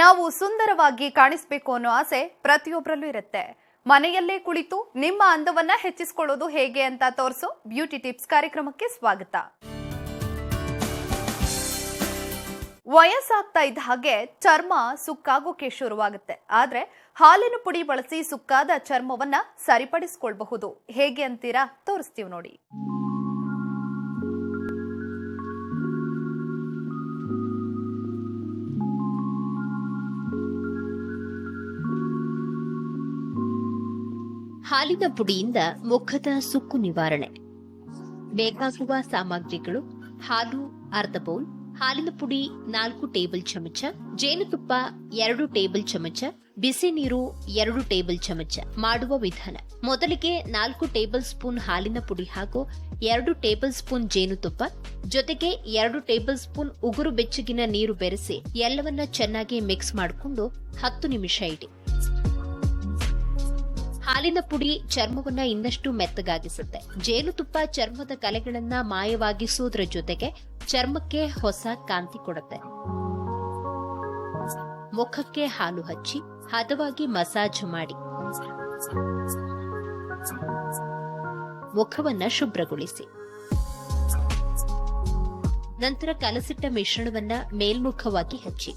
ನಾವು ಸುಂದರವಾಗಿ ಕಾಣಿಸ್ಬೇಕು ಅನ್ನೋ ಆಸೆ ಪ್ರತಿಯೊಬ್ಬರಲ್ಲೂ ಇರುತ್ತೆ. ಮನೆಯಲ್ಲೇ ಕುಳಿತು ನಿಮ್ಮ ಅಂದವನ್ನ ಹೆಚ್ಚಿಸಿಕೊಳ್ಳೋದು ಹೇಗೆ ಅಂತ ತೋರಿಸೋ ಬ್ಯೂಟಿ ಟಿಪ್ಸ್ ಕಾರ್ಯಕ್ರಮಕ್ಕೆ ಸ್ವಾಗತ. ವಯಸ್ಸಾಗ್ತಾ ಇದ್ದ ಹಾಗೆ ಚರ್ಮ ಸುಕ್ಕಾಗೋಕೆ ಶುರುವಾಗುತ್ತೆ. ಆದ್ರೆ ಹಾಲಿನ ಪುಡಿ ಬಳಸಿ ಸುಕ್ಕಾದ ಚರ್ಮವನ್ನ ಸರಿಪಡಿಸಿಕೊಳ್ಬಹುದು. ಹೇಗೆ ಅಂತೀರಾ? ತೋರಿಸ್ತೀವಿ ನೋಡಿ. ಹಾಲಿನ ಪುಡಿಯಿಂದ ಮುಖದ ಸುಕ್ಕು ನಿವಾರಣೆ. ಬೇಕಾಗುವ ಸಾಮಗ್ರಿಗಳು, ಹಾಲು, ಅರ್ಧ ಬೌಲ್, ಹಾಲಿನ ಪುಡಿ ನಾಲ್ಕು ಟೇಬಲ್ ಚಮಚ, ಜೇನುತುಪ್ಪ ಎರಡು ಟೇಬಲ್ ಚಮಚ, ಬಿಸಿ ನೀರು ಎರಡು ಟೇಬಲ್ ಚಮಚ ಮಾಡುವ ವಿಧಾನ. ಮೊದಲಿಗೆ ನಾಲ್ಕು ಟೇಬಲ್ ಸ್ಪೂನ್ ಹಾಲಿನ ಪುಡಿ ಹಾಗೂ ಎರಡು ಟೇಬಲ್ ಸ್ಪೂನ್ ಜೇನುತುಪ್ಪ, ಜೊತೆಗೆ ಎರಡು ಟೇಬಲ್ ಸ್ಪೂನ್ ಉಗುರು ಬೆಚ್ಚಗಿನ ನೀರು ಬೆರೆಸಿ ಎಲ್ಲವನ್ನ ಚೆನ್ನಾಗಿ ಮಿಕ್ಸ್ ಮಾಡಿಕೊಂಡು ಹತ್ತು ನಿಮಿಷ ಇಡಿ. ಹಾಲಿನ ಪುಡಿ ಚರ್ಮವನ್ನ ಇನ್ನಷ್ಟು ಮೆತ್ತಗಾಗಿಸುತ್ತೆ. ಜೇನುತುಪ್ಪ ಚರ್ಮದ ಕಲೆಗಳನ್ನ ಮಾಯವಾಗಿಸುವುದರ ಜೊತೆಗೆ ಚರ್ಮಕ್ಕೆ ಹೊಸ ಕಾಂತಿ ಕೊಡುತ್ತೆ. ಮುಖಕ್ಕೆ ಹಾಲು ಹಚ್ಚಿ ಹದವಾಗಿ ಮಸಾಜ್ ಮಾಡಿ. ಮುಖವನ್ನ ಶುಭ್ರಗೊಳಿಸಿ. ನಂತರ ಕಲಸಿಟ್ಟ ಮಿಶ್ರಣವನ್ನ ಮೇಲ್ಮುಖವಾಗಿ ಹಚ್ಚಿ.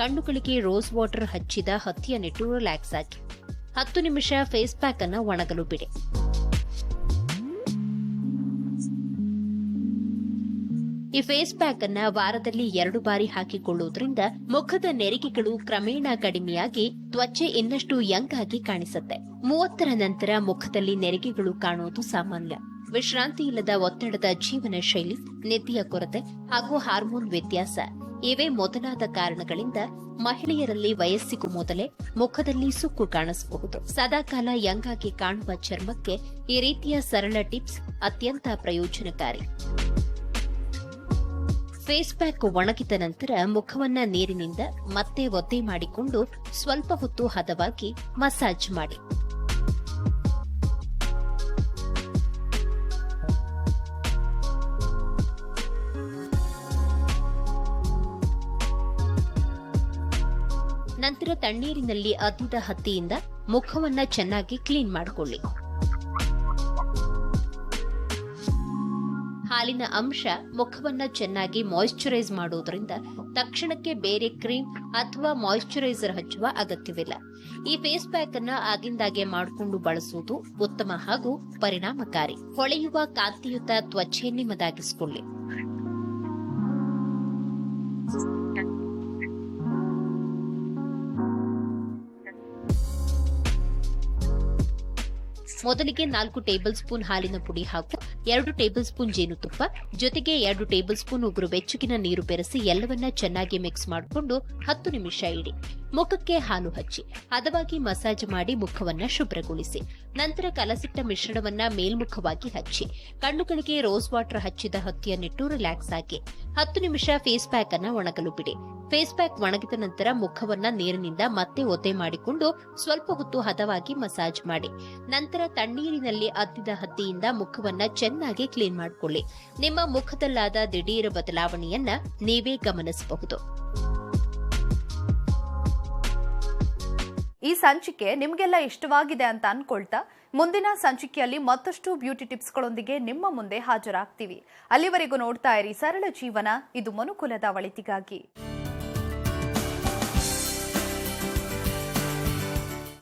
ಕಣ್ಣುಗಳಿಗೆ ರೋಸ್ ವಾಟರ್ ಹಚ್ಚಿದ ಹತ್ತಿಯನ್ನಿಟ್ಟು ರಿಲ್ಯಾಕ್ಸ್ ಆಗಿ ಹತ್ತು ನಿಮಿಷ ಫೇಸ್ ಪ್ಯಾಕ್ ಅನ್ನು ಒಣಗಲು ಬಿಡಿ. ಈ ಫೇಸ್ ಪ್ಯಾಕ್ ಅನ್ನ ವಾರದಲ್ಲಿ ಎರಡು ಬಾರಿ ಹಾಕಿಕೊಳ್ಳುವುದರಿಂದ ಮುಖದ ನೆರಿಗೆಗಳು ಕ್ರಮೇಣ ಕಡಿಮೆಯಾಗಿ ತ್ವಚೆ ಇನ್ನಷ್ಟು ಯಂಗ್ ಆಗಿ ಕಾಣಿಸುತ್ತೆ. ಮೂವತ್ತರ ನಂತರ ಮುಖದಲ್ಲಿ ನೆರಿಗೆಗಳು ಕಾಣುವುದು ಸಾಮಾನ್ಯ. ವಿಶ್ರಾಂತಿ ಇಲ್ಲದ ಒತ್ತಡದ ಜೀವನ ಶೈಲಿ ನಿದ್ದೆಯ ಕೊರತೆ ಹಾಗೂ ಹಾರ್ಮೋನ್ ವ್ಯತ್ಯಾಸ. ಇವೇ ಮೊದಲಾದ ಕಾರಣಗಳಿಂದ ಮಹಿಳೆಯರಲ್ಲಿ ವಯಸ್ಸಿಗೂ ಮೊದಲೇ ಮುಖದಲ್ಲಿ ಸುಕ್ಕು ಕಾಣಿಸಬಹುದು. ಸದಾಕಾಲ ಯಂಗಾಗಿ ಕಾಣುವ ಚರ್ಮಕ್ಕೆ ಈ ರೀತಿಯ ಸರಳ ಟಿಪ್ಸ್ ಅತ್ಯಂತ ಪ್ರಯೋಜನಕಾರಿ. ಫೇಸ್ ಪ್ಯಾಕ್ ಒಣಗಿದ ನಂತರ ಮುಖವನ್ನ ನೀರಿನಿಂದ ಮತ್ತೆ ಒದ್ದೆ ಮಾಡಿಕೊಂಡು ಸ್ವಲ್ಪ ಹೊತ್ತು ಹದವಾಗಿ ಮಸಾಜ್ ಮಾಡಿ. ನಂತರ ತಣ್ಣೀರಿನಲ್ಲಿ ಅದ್ದಿದ ಹತ್ತಿಯಿಂದ ಮುಖವನ್ನ ಚೆನ್ನಾಗಿ ಕ್ಲೀನ್ ಮಾಡಿಕೊಳ್ಳಿ. ಹಾಲಿನ ಅಂಶ ಮುಖವನ್ನ ಚೆನ್ನಾಗಿ ಮಾಯಿಶ್ಚರೈಸ್ ಮಾಡುವುದರಿಂದ ತಕ್ಷಣಕ್ಕೆ ಬೇರೆ ಕ್ರೀಮ್ ಅಥವಾ ಮಾಯಿಶ್ಚರೈಸರ್ ಹಚ್ಚುವ ಅಗತ್ಯವಿಲ್ಲ. ಈ ಫೇಸ್ ಪ್ಯಾಕ್ ಅನ್ನ ಆಗಿಂದಾಗೆ ಮಾಡಿಕೊಂಡು ಬಳಸುವುದು ಉತ್ತಮ ಹಾಗೂ ಪರಿಣಾಮಕಾರಿ. ಹೊಳೆಯುವ ಕಾಂತಿಯುತ ತ್ವಚೆ ನಿಮ್ಮದಾಗಿಸಿಕೊಳ್ಳಿ ಮೊದಲಿಗೆ ನಾಲ್ಕು ಟೇಬಲ್ ಸ್ಪೂನ್ ಹಾಲಿನ ಪುಡಿ ಹಾಗೂ ಎರಡು ಟೇಬಲ್ ಸ್ಪೂನ್ ಜೇನುತುಪ್ಪ, ಜೊತೆಗೆ ಎರಡು ಟೇಬಲ್ ಸ್ಪೂನ್ ಉಗುರು ಬೆಚ್ಚಗಿನ ನೀರು ಬೆರೆಸಿ ಎಲ್ಲವನ್ನ ಚೆನ್ನಾಗಿ ಮಿಕ್ಸ್ ಮಾಡಿಕೊಂಡು ಹತ್ತು ನಿಮಿಷ ಇಡಿ. ಮುಖಕ್ಕೆ ಹಾಲು ಹಚ್ಚಿ, ಹದವಾಗಿ ಮಸಾಜ್ ಮಾಡಿ ಮುಖವನ್ನ ಶುಭ್ರಗೊಳಿಸಿ. ನಂತರ ಕಲಸಿಟ್ಟ ಮಿಶ್ರಣವನ್ನ ಮೇಲ್ಮುಖವಾಗಿ ಹಚ್ಚಿ, ಕಣ್ಣುಗಳಿಗೆ ರೋಸ್ ವಾಟರ್ ಹಚ್ಚಿದ ಹತ್ತಿಯನ್ನಿಟ್ಟು ರಿಲ್ಯಾಕ್ಸ್ ಆಗಿ. ಹತ್ತು ನಿಮಿಷ ಫೇಸ್ ಪ್ಯಾಕ್ ಅನ್ನ ಒಣಗಲು ಬಿಡಿ. ಫೇಸ್ ಪ್ಯಾಕ್ ಒಣಗಿದ ನಂತರ ಮುಖವನ್ನ ನೀರಿನಿಂದ ಮತ್ತೆ ಒದ್ದೆ ಮಾಡಿಕೊಂಡು ಸ್ವಲ್ಪ ಹೊತ್ತು ಹದವಾಗಿ ಮಸಾಜ್ ಮಾಡಿ. ನಂತರ ತಣ್ಣೀರಿನಲ್ಲಿ ಅದ್ದಿದ ಹತ್ತಿಯಿಂದ ಮುಖವನ್ನ ಚೆನ್ನಾಗಿ ಕ್ಲೀನ್ ಮಾಡಿಕೊಳ್ಳಿ. ನಿಮ್ಮ ಮುಖದಲ್ಲಾದ ದಿಢೀರ ಬದಲಾವಣೆಯನ್ನ ನೀವೇ ಗಮನಿಸಬಹುದು. ಈ ಸಂಚಿಕೆ ನಿಮಗೆಲ್ಲ ಇಷ್ಟವಾಗಿದೆ ಅಂತ ಅನ್ಕೊಳ್ತಾ ಮುಂದಿನ ಸಂಚಿಕೆಯಲ್ಲಿ ಮತ್ತಷ್ಟು ಬ್ಯೂಟಿ ಟಿಪ್ಸ್ಗಳೊಂದಿಗೆ ನಿಮ್ಮ ಮುಂದೆ ಹಾಜರಾಗ್ತೀವಿ. ಅಲ್ಲಿವರೆಗೂ ನೋಡ್ತಾ ಇರಿ ಸರಳ ಜೀವನ, ಇದು ಮನುಕುಲದ ಒಳಿತಿಗಾಗಿ.